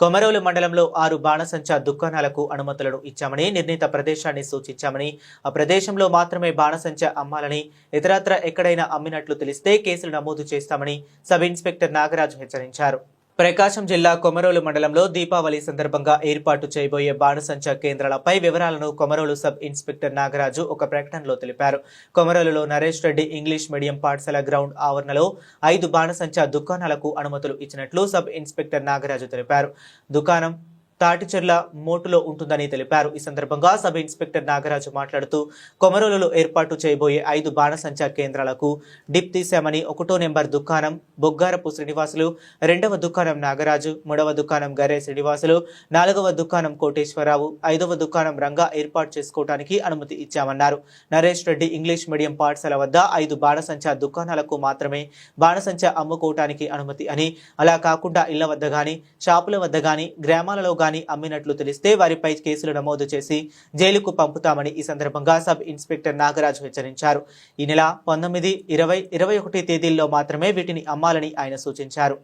కొమరోలు మండలంలో ఆరు బాణసంచా దుకాణాలకు అనుమతులను ఇచ్చామని నిర్ణీత ప్రదేశాన్ని సూచించామని ఆ ప్రదేశంలో మాత్రమే బాణసంచా అమ్మాలని ఇతరత్ర ఎక్కడైనా అమ్మినట్లు తెలిస్తే కేసులు నమోదు చేస్తామని సబ్ ఇన్స్పెక్టర్ నాగరాజు హెచ్చరించారు. ప్రకాశం జిల్లా కొమరోలు మండలంలో దీపావళి సందర్భంగా ఏర్పాటు చేయబోయే బాణసంచా కేంద్రాలపై వివరాలను కొమరోలు సబ్ ఇన్స్పెక్టర్ నాగరాజు ఒక ప్రకటనలో తెలిపారు. కొమరోలులో నరేష్ రెడ్డి ఇంగ్లీష్ మీడియం పాఠశాల గ్రౌండ్ ఆవరణలో ఐదు బాణసంచా దుకాణాలకు అనుమతులు ఇచ్చినట్లు సబ్ ఇన్స్పెక్టర్ నాగరాజు తెలిపారు. దుకాణం తాటిచెర్ల మోటులో ఉంటుందని తెలిపారు. ఈ సందర్భంగా సబ్ ఇన్స్పెక్టర్ నాగరాజు మాట్లాడుతూ కొమరోలలో ఏర్పాటు చేయబోయే ఐదు బాణసంచా కేంద్రాలకు డిప్ తీశామని ఒకటో నెంబర్ దుకాణం బొగ్గారపు శ్రీనివాసులు రెండవ దుకాణం నాగరాజు మూడవ దుకాణం గరే శ్రీనివాసులు నాలుగవ దుకాణం కోటేశ్వరరావు ఐదవ దుకాణం రంగా ఏర్పాటు చేసుకోవడానికి అనుమతి ఇచ్చామన్నారు. నరేష్ రెడ్డి ఇంగ్లీష్ మీడియం పాఠశాల వద్ద ఐదు బాణసంచా దుకాణాలకు మాత్రమే బాణసంచా అమ్ముకోవటానికి అనుమతి అని అలా కాకుండా ఇళ్ళ వద్ద గాని షాపుల వద్ద గాని గ్రామాలలో గాని అమ్మినట్లు తెలిస్తే వారిపై కేసులు నమోదు చేసి జైలుకు పంపుతామని ఈ సందర్భంగా సబ్ ఇన్స్పెక్టర్ నాగరాజు హెచ్చరించారు. ఈ నెల పంతొమ్మిది ఇరవై ఇరవై ఒకటి తేదీల్లో మాత్రమే వీటిని అమ్మాలని ఆయన సూచించారు.